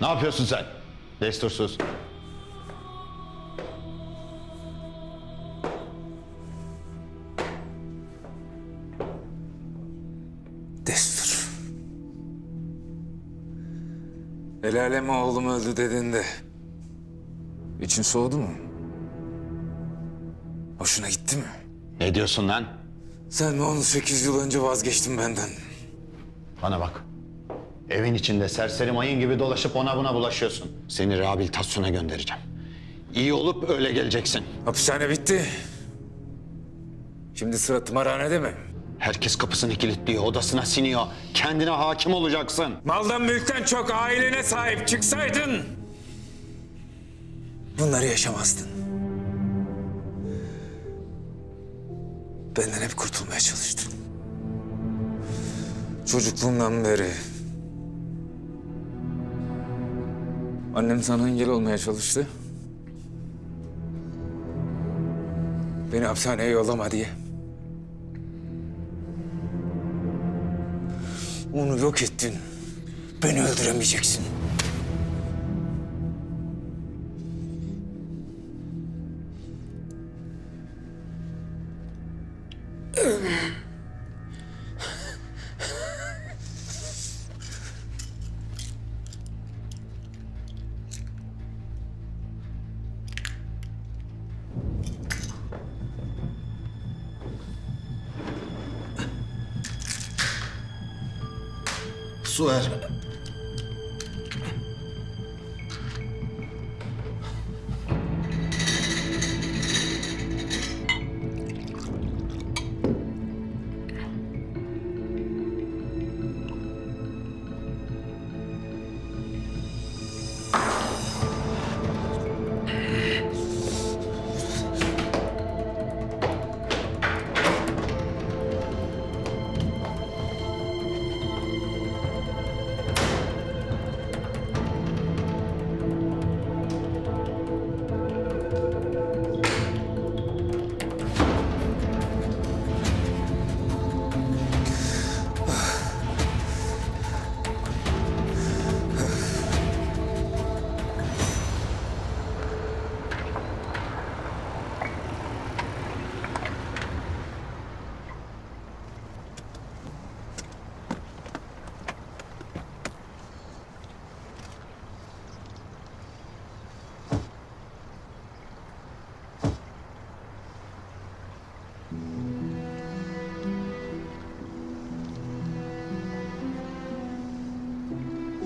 Ne yapıyorsun sen? Destursuz. Destur. El aleme oğlum öldü dediğinde için soğudu mu? Hoşuna gitti mi? Ne diyorsun lan? Sen mi 18 yıl önce vazgeçtin benden? Bana bak. Evin içinde serseri mayın gibi dolaşıp ona buna bulaşıyorsun. Seni rehabilitasyona göndereceğim. İyi olup öyle geleceksin. Hapishane bitti. Şimdi sıra tımarhanede mi? Herkes kapısını kilitliyor, odasına siniyor. Kendine hakim olacaksın. Maldan mülkten çok ailene sahip çıksaydın... Bunları yaşamazdın. Benden hep kurtulmaya çalıştın. Çocukluğumdan beri... Annem sana engel olmaya çalıştı. Beni hapishaneye yollama diye. Onu yok ettin. Beni öldüremeyeceksin. Su ver.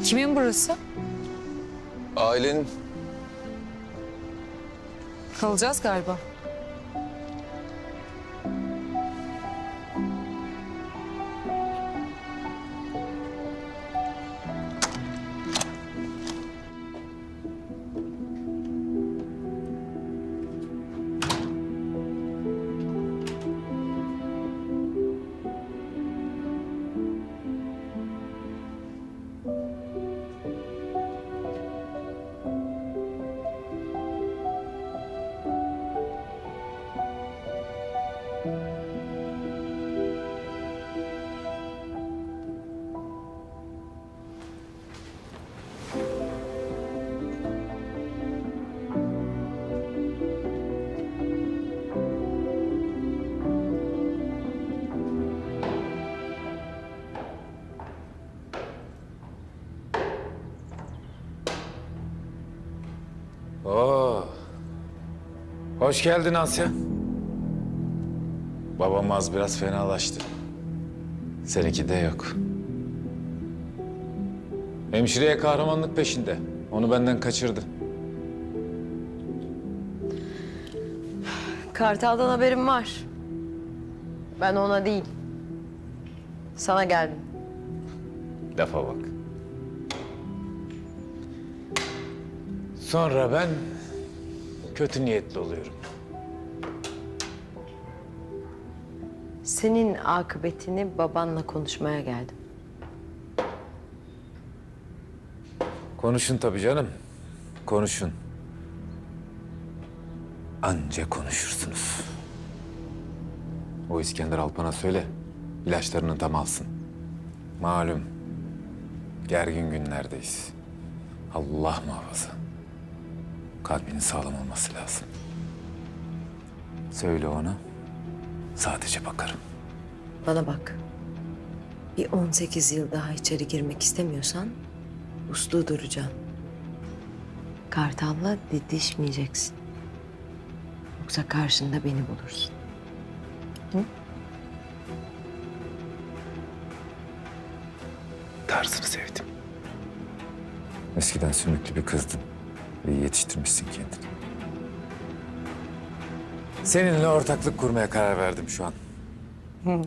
Kimin burası? Ailenin Kalacağız galiba. Hoş geldin Asya. Babam az biraz fenalaştı. Seninki de yok. Hemşireye kahramanlık peşinde. Onu benden kaçırdı. Kartal'dan haberim var. Ben ona değil. Sana geldim. Lafa bak. Sonra ben kötü niyetli oluyorum. Senin akıbetini babanla konuşmaya geldim. Konuşun tabii canım. Konuşun. Anca konuşursunuz. O İskender Alpan'a söyle. ilaçlarını tam alsın. Malum. Gergin günlerdeyiz. Allah muhafaza. Kalbinin sağlam olması lazım. Söyle ona. Sadece bakarım. Bana bak. Bir 18 yıl daha içeri girmek istemiyorsan uslu duracaksın. Kartal'la didişmeyeceksin. Yoksa karşında beni bulursun. Tarzını sevdim. Eskiden sümüklü bir kızdın. İyi yetiştirmişsin kendini. Seninle ortaklık kurmaya karar verdim şu an.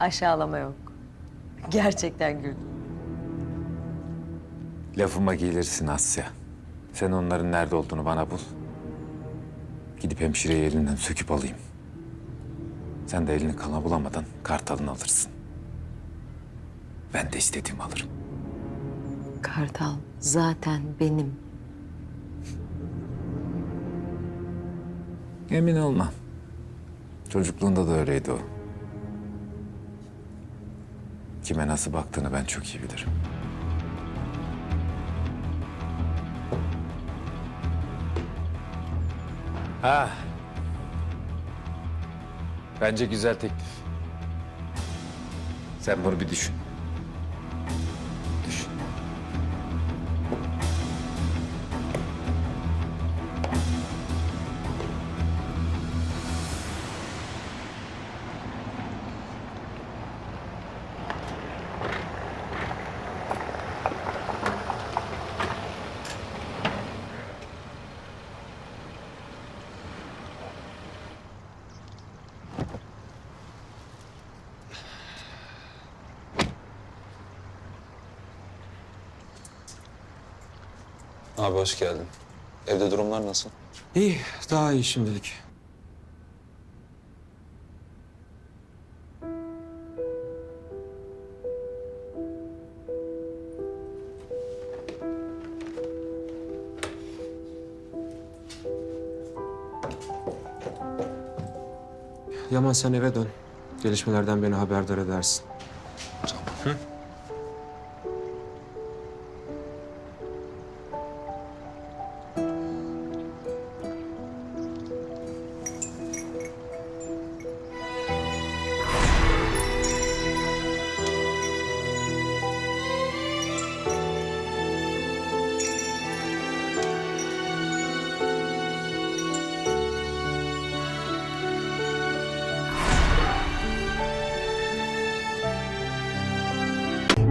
Aşağılama yok. Gerçekten gül. Lafıma gelirsin Asya. Sen onların nerede olduğunu bana bul. Gidip hemşireyi elinden söküp alayım. Sen de elini kana bulamadan kartalını alırsın. Ben de istediğimi alırım. Kartal zaten benim. Emin olma. Çocukluğunda da öyleydi o. Kime nasıl baktığını ben çok iyi bilirim. Ha. Bence güzel teklif. Sen bunu bir düşün. Düşün. Abi hoş geldin. Evde durumlar nasıl? İyi, daha iyi şimdilik. Yaman sen eve dön. Gelişmelerden beni haberdar edersin.